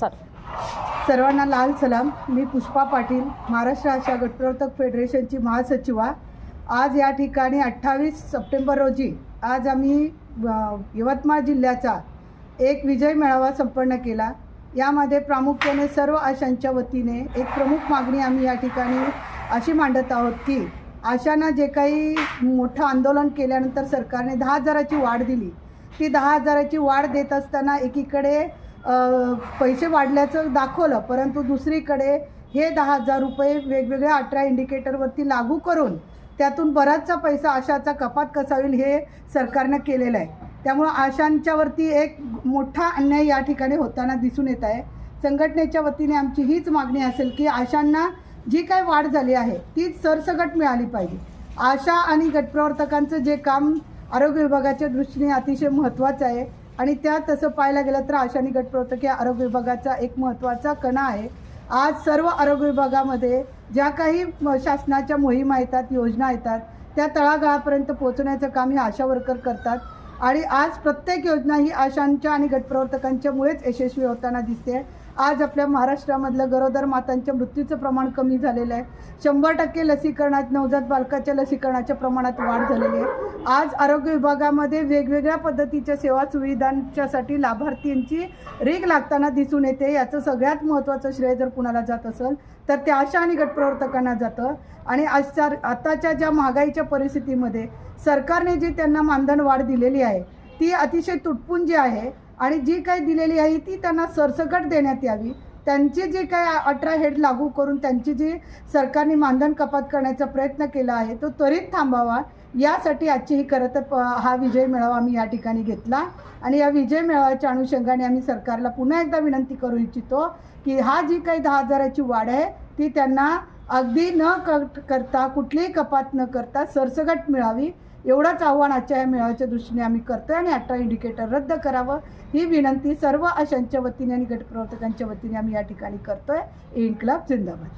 चालेल. सर्वांना लाल सलाम. मी पुष्पा पाटील महाराष्ट्र आशा गटप्रवर्तक फेडरेशनची महासचिवा आज या ठिकाणी अठ्ठावीस सप्टेंबर रोजी आज आम्ही यवतमाळ जिल्ह्याचा एक विजय मेळावा संपन्न केला. यामध्ये प्रामुख्याने सर्व आशांच्या वतीने एक प्रमुख मागणी आम्ही या ठिकाणी अशी मांडत आहोत की आशांना जे काही मोठं आंदोलन केल्यानंतर सरकारने दहा हजाराची वाढ दिली. ती दहा हजाराची वाढ देत असताना एकीकडे पैसे वाढल्याचं दाखवलं परंतु दुसरीकडे हे दहा हजार रुपये वेगवेगळ्या अठरा इंडिकेटरवरती लागू करून त्यातून बराचसा पैसा आशाचा कपात कसा होईल हे सरकारनं केलेलं आहे. त्यामुळं आशांच्यावरती एक मोठा अन्याय या ठिकाणी होताना दिसून येत आहे. संघटनेच्या वतीने आमची हीच मागणी असेल की आशांना जी काही वाढ झाली आहे तीच सरसकट मिळाली पाहिजे. आशा आणि गटप्रवर्तकांचं जे काम आरोग्य विभागाच्या दृष्टीने अतिशय महत्त्वाचं आहे. आणि त्या तसं पाहायला गेलं तर आशा आणि गटप्रवर्तक या आरोग्य विभागाचा एक महत्त्वाचा कणा आहे. आज सर्व आरोग्य विभागामध्ये ज्या काही शासनाच्या मोहिमा येतात योजना येतात त्या तळागाळापर्यंत पोहोचण्याचं काम हे आशा वर्कर करतात. आणि आज प्रत्येक योजना ही आशांच्या आणि गटप्रवर्तकांच्यामुळेच यशस्वी होताना दिसते. आज आपल्या महाराष्ट्रामधलं गरोदर मातांच्या मृत्यूचं प्रमाण कमी झालेलं आहे. शंभर टक्के लसीकरणात नवजात बालकाच्या लसीकरणाच्या प्रमाणात वाढ झालेली आहे. आज आरोग्य विभागामध्ये वेगवेगळ्या पद्धतीच्या सेवा सुविधांच्यासाठी लाभार्थींची रेग लागताना दिसून येते. याचं सगळ्यात महत्त्वाचं श्रेय जर कुणाला जात असेल तर ते आशा आणि गटप्रवर्तकांना जातं. आणि आजच्या आताच्या ज्या महागाईच्या परिस्थितीमध्ये सरकारने जी त्यांना मानधन वाढ दिलेली आहे ती अतिशय तुटपुंजी आहे. आणि जी काही दिलेली आहे ती त्यांना सरसकट देण्यात यावी. त्यांची जी काय अठरा हेड लागू करून त्यांची जी सरकारने मानधन कपात करण्याचा प्रयत्न केला आहे तो त्वरित थांबावा. यासाठी आजची ही खरं तर प- हा विजय मेळावा आम्ही या ठिकाणी घेतला. आणि या विजय मेळाव्याच्या अनुषंगाने आम्ही सरकारला पुन्हा एकदा विनंती करू इच्छितो की हा जी काही दहा हजाराची वाढ आहे ती त्यांना अगदी न करता कुठलीही कपात न करता सरसगट मिळावी. एवढंच आव्हान आजच्या या मेळाव्याच्या दृष्टीने आम्ही करतोय आणि अठरा इंडिकेटर रद्द करावं ही विनंती सर्व आशांच्या वतीने आणि गटप्रवर्तकांच्या वतीने आम्ही या ठिकाणी करतोय. क्लब जिंदाबाद.